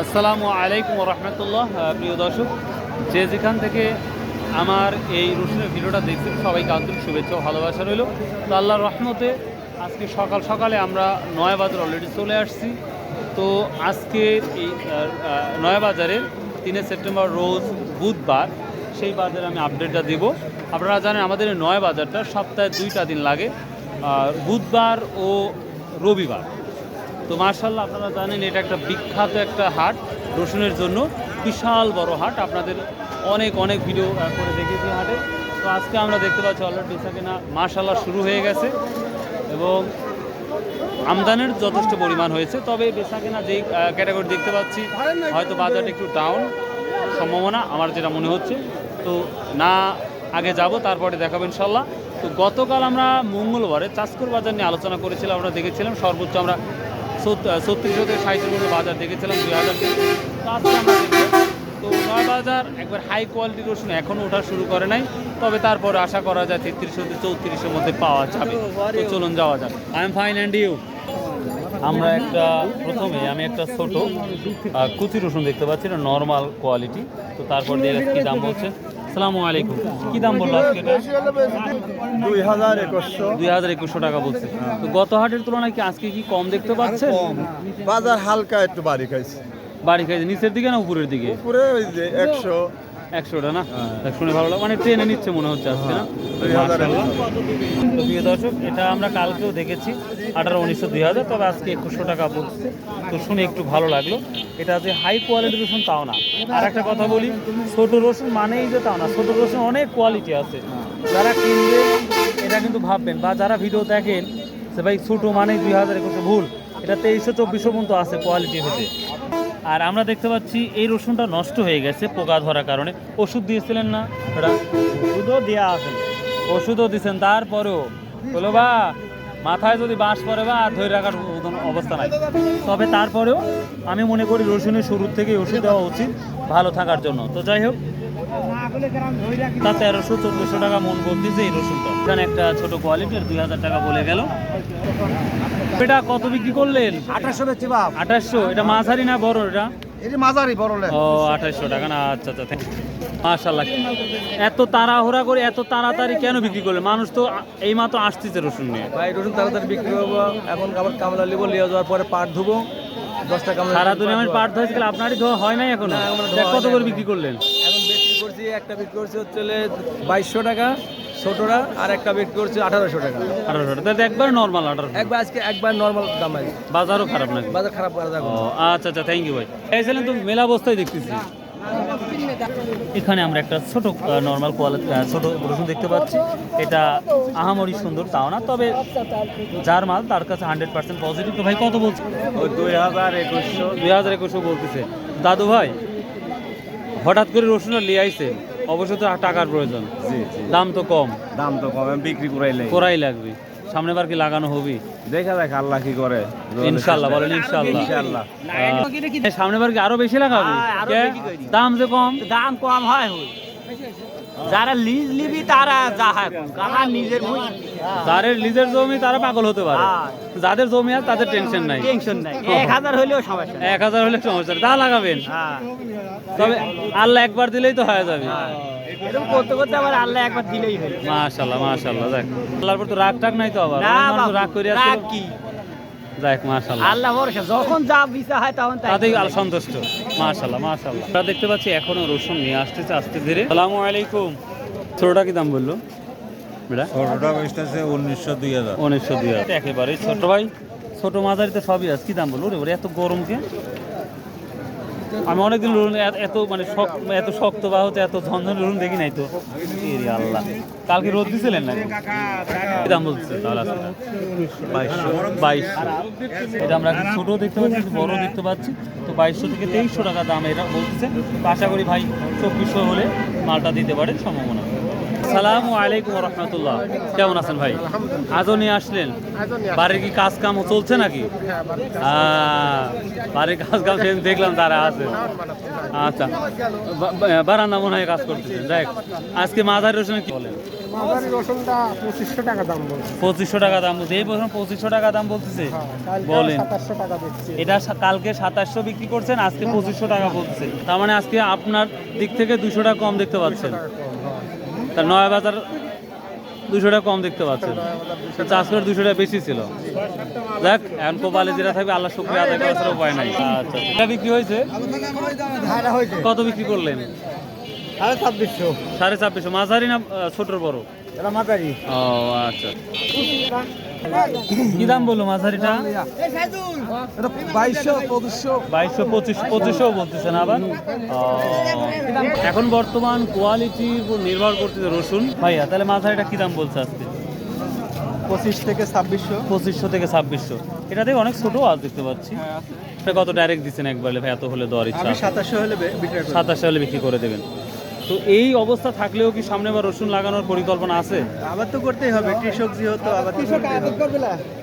আসসালামু আলাইকুম রহমতুল্লাহ প্রিয় দর্শক। যে যেখান থেকে আমার এই রসুনের ভিডিওটা দেখছেন সবাইকে আন্তরিক শুভেচ্ছা ও ভালোবাসা রইল। তো আল্লাহর রহমতে আজকে সকাল সকালে আমরা নয়াবাজার অলরেডি চলে আসছি। তো আজকে এই আহ, তিনে সেপ্টেম্বর রোজ বুধবার সেই বাজারে আমি আপডেটটা দিব। আপনারা জানেন আমাদের নয়া বাজারটা সপ্তাহে দুইটা দিন লাগে বুধবার ও রবিবার। তো মার্শাল্লাহ আপনারা জানেন এটা একটা বিখ্যাত একটা হাট, রসুনের জন্য বিশাল বড় হাট। আপনাদের অনেক অনেক ভিডিও করে দেখেছি হাটে। তো আজকে আমরা দেখতে পাচ্ছি অলরেডি কেনা মার্শাল্লাহ শুরু হয়ে গেছে এবং আমদানির যথেষ্ট পরিমাণ হয়েছে। তবে বেচা কেনা যেই ক্যাটাগরি দেখতে পাচ্ছি, হয়তো বাজারটা একটু ডাউন সম্ভাবনা, আমার যেটা মনে হচ্ছে। তো না, আগে যাব, তারপরে দেখাবো ইনশাল্লাহ। তো গতকাল আমরা মঙ্গলবারে চাষকুর বাজার নিয়ে আলোচনা করেছিলাম, আমরা দেখেছিলাম, সর্বোচ্চ আমরা ছত্রিশ থেকে ষাটের মধ্যে বাজার দেখেছিলাম, দুই হাজার তো নয় বাজার একবার হাই কোয়ালিটির রসুন এখনও ওঠা শুরু করে নাই, তবে তারপরে আশা করা যায় তেত্রিশ থেকে চৌত্রিশের মধ্যে পাওয়া যাবে। চলুন যাওয়া যাক। I am fine and you আমরা একটা প্রথমে আমি একটা ছোট কুচি রসুন দেখতে পাচ্ছি এটা নর্মাল কোয়ালিটি তো তারপর দিয়ে কি দাম বলছে? সালামু আলাইকুম। কি দাম বলল আজকে এটা? দুই হাজার একুশশো। দুই হাজার একুশশো টাকা বলছে। তো গত হাটের তুলনায় কি আজকে কি কম দেখতে পাচ্ছেন? বাজার হালকা একটু বাড়ি খাইছে। বাড়ি খাইছে নিচের দিকে না উপরের দিকে? উপরে ওই যে একশো একশোটা না? শুনে ভালো লাগে মানে ট্রেনে নিচ্ছে মনে হচ্ছে আজকে না। তো প্রিয় দর্শক এটা আমরা কালকেও দেখেছি আঠারো উনিশশো দুই হাজার তবে আজকে একুশশো টাকা বলছে তো শুনে একটু ভালো লাগল। এটা যে হাই কোয়ালিটি রসুন তাও না। আর একটা কথা বলি ছোট রসুন মানেই যে তাও না ছোট রসুন অনেক কোয়ালিটি আছে। যারা কিনবে এটা কিন্তু ভাববেন বা যারা ভিডিও দেখেন যে ভাই ছোটো মানেই দুই হাজার একুশশো ভুল এটা তেইশশো চব্বিশশো পর্যন্ত আছে কোয়ালিটি হতে। আর আমরা দেখতে পাচ্ছি এই রসুনটা নষ্ট হয়ে গেছে পোকা ধরার কারণে। ওষুধ দিয়েছিলেন না? ওষুধও দেওয়া আছে। ওষুধও দিয়েছেন তারপরেও? বলো বা মাথায় যদি বাঁশ পড়ে বা আর ধরে রাখার অবস্থা নাই। তবে তারপরেও আমি মনে করি রসুনের শুরুর থেকে ওষুধ দেওয়া উচিত ভালো থাকার জন্য। তো যাই হোক তা তেরোশো চোদ্দোশো টাকা মন বলতেছে এই রসুনটা এখানে একটা ছোট কোয়ালিটির দুই হাজার টাকা বলে গেল। এটা কত বিক্রি করলেন? আঠাশশো বেচছি বাপ। আঠাশশো? এটা মাঝারি না বড় এটা? এটি মাঝারি বড় ও আঠাশশো টাকা না আচ্ছা আচ্ছা মাশাল্লাহ এত তাড়াহুড়া করে এত তাড়াতাড়ি কেন বিক্রি করলে মানুষ তো এই মাত্র আসতেছে রসুন নিয়ে। ভাই রসুন তাড়াতাড়ি বিক্রি করব এখন আবার কামলা নিবো নিয়ে যাওয়ার পরে পাট ধুবো দশটা কামলা সারা দুনিয়া পাট ধরেছিল আপনারই ধোয়া হয় নাই এখনও? কত করে বিক্রি করলেন? করছি একটা বিক্রি করছি হচ্ছে বাইশশো টাকা ছোটরা আর একটা বিক্রি করছি আঠারোশো টাকা। আঠারোশো টাকা। তাহলে একবার নর্মাল আঠারো একবার আজকে একবার নর্মাল দাম আছে। বাজারও খারাপ নাকি? বাজার খারাপ দেখো আচ্ছা আচ্ছা থ্যাংক ইউ ভাই। এসেছিলেন তো মেলা অবস্থায় দেখতেছি। এখানে আমরা একটা ছোট নর্মাল কোয়ালিটি ছোট রসুন দেখতে পাচ্ছি। এটা আহামরি সুন্দর তাও না তবে যার মাল তার কাছে হান্ড্রেড পার্সেন্ট পজিটিভ তো ভাই কত বলছে? ওই দুই হাজার একুশশো। দুই হাজার একুশশো বলতেছে। দাদু ভাই হঠাৎ করে রসুন নিয়ে আইছে। অবশ্য তো টাকার প্রয়োজন। জি জি। দাম তো কম। দাম তো কম আমি বিক্রি করাইলে করাই লাগবে। সামনে বার কি লাগানো হবে? দেখা দেখ আল্লাহ কি করে। ইনশাআল্লাহ বলেন ইনশাল্লাহ ইনশাল্লাহ আহ, সামনে বার কি আরও বেশি লাগাবে? দাম যে কম। দাম কম হয়। যারা লিজ তারা যা হয় কারা নিজের যাদের লিজের জমি তারা পাগল হতে পারে। হ্যাঁ। যাদের জমি আছে তাদের টেনশন নাই। টেনশন নাই। এক হাজার হইলেও সমস্যা। এক হাজার হলে সমস্যা তা লাগাবেন। হ্যাঁ। তবে আল্লাহ একবার দিলেই তো হয়ে যাবে। এরকম করতে করতে আবার আল্লাহ একবার দিলেই হইল মাশাল্লাহ মাশাল্লাহ দেখ। আল্লাহর উপর তো রাগ টাগ নাই তো আবার? রাগ করে রাগ কি? আল্লাহ ভরসা যখন যা বিচার হয় তখন তাতেই আল সন্তুষ্ট আমরা দেখতে পাচ্ছি এখনও রসুন নিয়ে আসতেছে আস্তে ধীরে। সালামু আলাইকুম। ছোটটা কি দাম বলল? বেটা? ছোটটা বেচতেছে উনিশশো দুই হাজার। উনিশশো দুই হাজার। একেবারে ছোট ভাই। ছোট মাঝারিতে সবই আছে। কি দাম বলল? রে ওরে এত গরমকে আমি অনেকদিন রুন এত মানে শক্ত এত শক্ত বা হচ্ছে এত ঝনঝন রুন দেখি নাই তো। আল্লাহ। কালকে রোদ দিছিলেন না দাম বলছে এটা আমরা ছোটো দেখতে পাচ্ছি বড় দেখতে পাচ্ছি। তো বাইশশো থেকে তেইশশো টাকা দাম এটা বলতেছে। আশা করি ভাই চব্বিশশো হলে মালটা দিতে পারে সম্ভাবনা। সালামু আলাইকুম রহমতুল্লাহ কেমন আছেন ভাই? আজও নিয়ে আসলেন? বাড়ির কি কাজ কাম চলছে নাকি? আহ, বাড়ির কাজ কাম সেদিন দেখলাম তারা আছে। আচ্ছা। বারান্দা মনে হয় কাজ করতেছেন। দেখ আজকে মাঝারি রসুন কি বলেন? পঁচিশশো টাকা দাম বলছে। পঁচিশশো টাকা দাম বলছে। এই বছর পঁচিশশো টাকা দাম বলতেছে? বলেন। টাকা দিচ্ছি। এটা কালকে সাতাশশো বিক্রি করছেন আজকে পঁচিশশো টাকা বলতেছে। তার মানে আজকে আপনার দিক থেকে দুশো টাকা কম দেখতে পাচ্ছেন। তার নয় বাজার দুশো টাকা কম দেখতে পাচ্ছেন। চাষ করে দুশো টাকা বেশি ছিল। দেখ এখন কোপালে যেটা থাকবে আল্লাহ শুক্রিয়া আদায় করার ছাড়া উপায় নাই। আচ্ছা এটা বিক্রি হয়েছে? কত বিক্রি করলেন? সাড়ে ছাব্বিশশো। সাড়ে ছাব্বিশশো। মাঝারি না ছোটোর বড়? ও আচ্ছা। কি দাম বলল মাঝারিটা? বাইশশো পঁচিশ পঁচিশশো বলতেছেন আবার? এখন বর্তমান কোয়ালিটির উপর নির্ভর করতেছে রসুন। ভাইয়া তাহলে মাঝারিটা কি দাম বলছে আজকে? পঁচিশ থেকে ছাব্বিশশো। পঁচিশশো থেকে ছাব্বিশশো। এটা থেকে অনেক ছোটো আজ দেখতে পাচ্ছি। আপনি কত ডাইরেক্ট দিচ্ছেন একবারে ভাই? এত হলে দেওয়ার ইচ্ছা সাতাশশো হলে বে- বিক্রি করব সাতাশে হলে বিক্রি করে দেবেন। তো এই অবস্থা থাকলেও কি সামনে বা রসুন লাগানোর পরিকল্পনা আছে? আবার তো করতেই হবে কৃষক যেহেতু আবার তো করতেই হবে।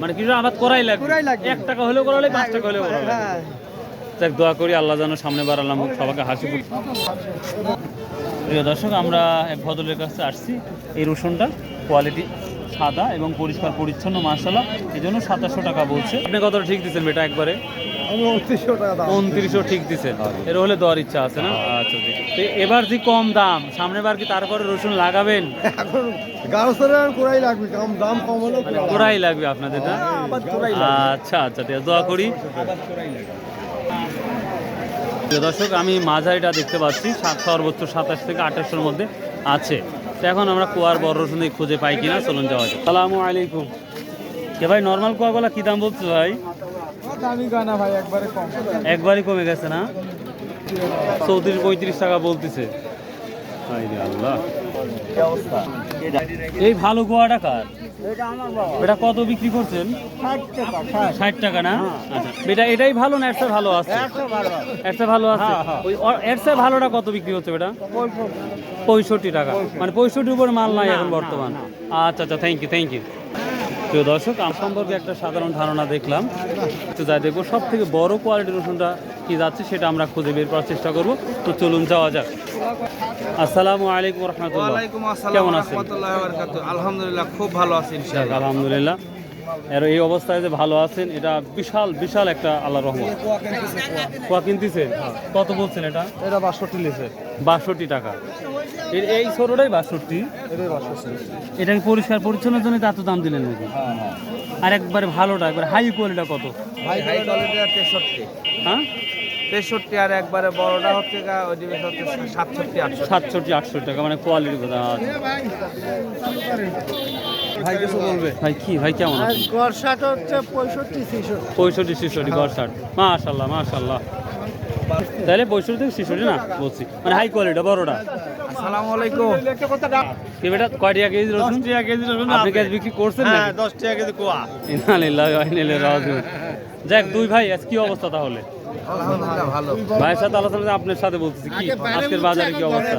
মানে কৃষক আবাদ করাই লাগবে। করাই লাগবে। এক টাকা হলেও করালে পাঁচ টাকা হলেও করা লাগবে। হ্যাঁ দেখ দোয়া করি আল্লাহ যেন সামনে বার বাড়ালাম সবাইকে হাসি প্রিয় দর্শক আমরা এক ভদ্রের কাছে আসছি। এই রসুনটা কোয়ালিটি সাদা এবং পরিষ্কার পরিচ্ছন্ন মার্শাল্লাহ এই জন্য সাতাশশো টাকা বলছে। আপনি কতটা ঠিক দিচ্ছেন বেটা একবারে? আমি উনত্রিশশো টাকা দাম। উনত্রিশশো ঠিক দিচ্ছেন এর হলে দেওয়ার ইচ্ছা আছে না? আচ্ছা ঠিক। তো এবার যে কম দাম সামনের বার কি তারপরে রসুন লাগাবেন? এখন কোরাই লাগবে কম দাম কম হলে কোরাই লাগবে। আপনাদের না? আচ্ছা আচ্ছা দোয়া করি। দর্শক আমি মাঝারিটা দেখতে পাচ্ছি সর্বোচ্চ সাতাশ থেকে আঠাশশোর মধ্যে আছে। তো এখন আমরা কুয়ার বড় রসুন খুঁজে পাই কিনা চলুন যাওয়া যাক। সালামু আলাইকুম। কে ভাই নর্মাল কুয়াগুলা কি দাম বলছো ভাই? দামি গানা ভাই একবারে কম। একবারই কমে গেছে না? চৌত্রিশ পঁয়ত্রিশ টাকা বলতেছে। আল্লাহ। এই ভালো গোয়াটা কার? এটা কত বিক্রি করছেন? ষাট টাকা না? আচ্ছা এটা এটাই ভালো না? এরসে ভালো আছে? এরসে ভালো আছে? ওই এরসে ভালোটা কত বিক্রি হচ্ছে বেটা? পঁয়ষট্টি টাকা। মানে পঁয়ষট্টির উপরে মাল নাই এখন বর্তমান? আচ্ছা আচ্ছা থ্যাংক ইউ থ্যাংক ইউ প্রিয় দর্শক আম সম্পর্কে একটা সাধারণ ধারণা দেখলাম। তো যাই দেখব সব থেকে বড় কোয়ালিটির রসুনটা কি যাচ্ছে সেটা আমরা খুঁজে বের করার চেষ্টা করব। তো চলুন যাওয়া যাক। আসসালামু আলাইকুম রহমতুল্লাহ। কেমন আছেন? আলহামদুলিল্লাহ খুব ভালো আছে আলহামদুলিল্লাহ। এর এই অবস্থায় যে ভালো আছেন এটা বিশাল বিশাল একটা আল্লাহ রহমত। কোয়া কিনতেছে কত বলছেন এটা? এটা বাষট্টি লিখে। বাষট্টি টাকা। এর এই ছোটটাই বাষট্টি? এটা পরিষ্কার পরিচ্ছন্নের জন্য এত দাম দিলেন নাকি? আর একবারে ভালোটা একবার হাই কোয়ালিটা কত? হাই কোয়ালিটির তেষট্টি। হ্যাঁ? তেষট্টি আর একবারে বড়টা হচ্ছে ওই জিনিস হচ্ছে সাতষট্টি আটষট্টি। সাতষট্টি আটষট্টি টাকা মানে কোয়ালিটি কথা। ভাই কিছু বলবে? ভাই কি ভাই কেমন আছেন? গড়সাটা হচ্ছে পঁয়ষট্টি ছিষট্টি। পঁয়ষট্টি ছেষট্টি গড় ষাট মাশাল্লাহ মাশাল্লাহ তাহলে পঁয়ষট্টি থেকে ছেষট্টি না? বলছি। মানে হাই কোয়ালিটি বড়টা। আসসালামু আলাইকুম। কি বেটা কয় টাকা কেজি রসুন? কেজি রসুন আপনি কাজ বিক্রি করছেন হ্যাঁ নাকি? দশ টাকা কেজি কোয়া। ইন্নালিল্লাহি ওয়া ইন্না ইলাইহি রাজিউন। যাক দুই ভাই আজ কি অবস্থা তাহলে? ভাইয়ের সাথে আলোচনা আপনার সাথে বলতেছি কি আজকের বাজারে কি অবস্থা?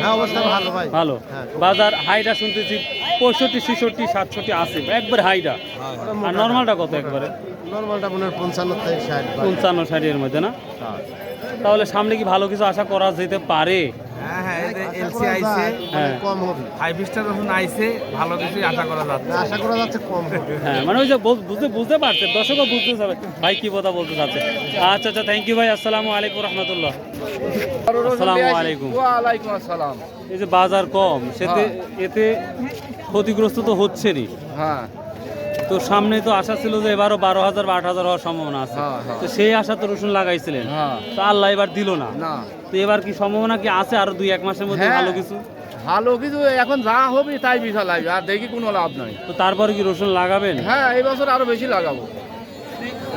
হ্যাঁ অবস্থা ভালো ভাই। ভালো। বাজার হাইটা শুনতেছি পঁয়ষট্টি ছেষট্টি সাতষট্টি আশি একবার হাইটা। আর নর্মালটা কত একবারে? নর্মালটা মনে হয় পঞ্চান্ন থেকে ষাট পঞ্চান্ন ষাটের মধ্যে না? তাহলে সামনে কি ভালো কিছু আশা করা যেতে পারে? হ্যাঁ হ্যাঁ এলসি আইছে। হ্যাঁ। কম হবে। ফাইভ স্টার রসুন আইছে ভালো কিছুই আশা করা যাচ্ছে। আশা করা যাচ্ছে কম হ্যাঁ মানে ওই যে বুঝতে বুঝতে পারছে দর্শকও বুঝতে পারবে ভাই কি কথা বলতে চাচ্ছে আচ্ছা আচ্ছা থ্যাংক ইউ ভাই আসসালামু আলাইকুম রহমতুল্লাহ। আসসালামু আলাইকুম। ওয়ালাইকুম আসসালাম। এই যে বাজার কম সেতে এতে ক্ষতিগ্রস্ত তো হচ্ছেনই। হ্যাঁ। তো সামনে তো আশা ছিল যে এবারও বারো হাজার বা আট হাজার হওয়ার সম্ভাবনা আছে। হ্যাঁ, হ্যাঁ। তো সেই আশা তো রসুন লাগাইছিলেন। হ্যাঁ। তো আল্লাহ এবার দিল না। তো এবার কি সম্ভাবনা কি আছে আরও দুই এক মাসের মধ্যে। ভালো কিছু? ভালো কিছু এখন যা হবে তাই বিশাল লাগবে আর দেখি কোনো লাভ নাই। তো তারপরে কি রসুন লাগাবেন? হ্যাঁ এই বছর আরও বেশি লাগাবো।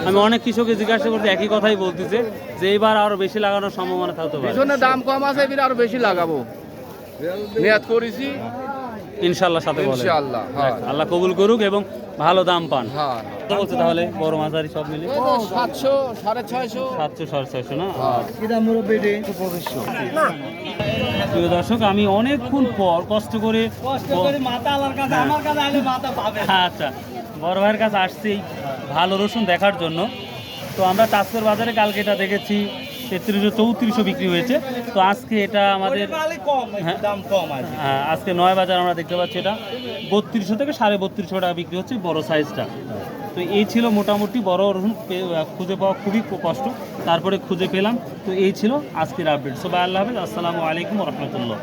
আমি অনেক কৃষককে জিজ্ঞাসা করতে একই কথাই বলতেছে যে এবার আরও বেশি লাগানোর সম্ভাবনা থাকতে পারে। দাম কম আছে এবার আরও বেশি লাগাবো। মেয়াদ করেছি। ইনশাল্লাহ সাথে বলে ইনশাআল্লাহ হ্যাঁ। আল্লাহ কবুল করুক এবং ভালো দাম পান। হ্যাঁ। কত বলছে তাহলে বড় মাঝারি সব মিলে সাতশো সাড়ে ছয়শো। সাতশো সাড়ে ছয়শো না? একটু পঁচিশশো প্রিয় দর্শক আমি অনেকক্ষণ পর কষ্ট করে মাথা আলার কাছে আমার কাছে আইলে মাথা পাবে আচ্ছা বড় ভাইয়ের কাছে আসছি ভালো রসুন দেখার জন্য। তো আমরা চাষকর বাজারে কালকে এটা দেখেছি। তেত্রিশশো চৌত্রিশশো বিক্রি হয়েছে। তো আজকে এটা আমাদের হ্যাঁ। দাম কম হ্যাঁ, আজকে নয় বাজার আমরা দেখতে পাচ্ছি এটা। বত্রিশশো থেকে সাড়ে বত্রিশশো টাকা বিক্রি হচ্ছে বড় সাইজটা। তো এই ছিল মোটামুটি বড় রসুন খুঁজে পাওয়া খুবই কষ্ট। তারপরে খুঁজে পেলাম। তো এই ছিল আজকের আপডেট সো আল্লাহ হাফিজ। আসসালামু আলাইকুম রহমতুল্লাহ।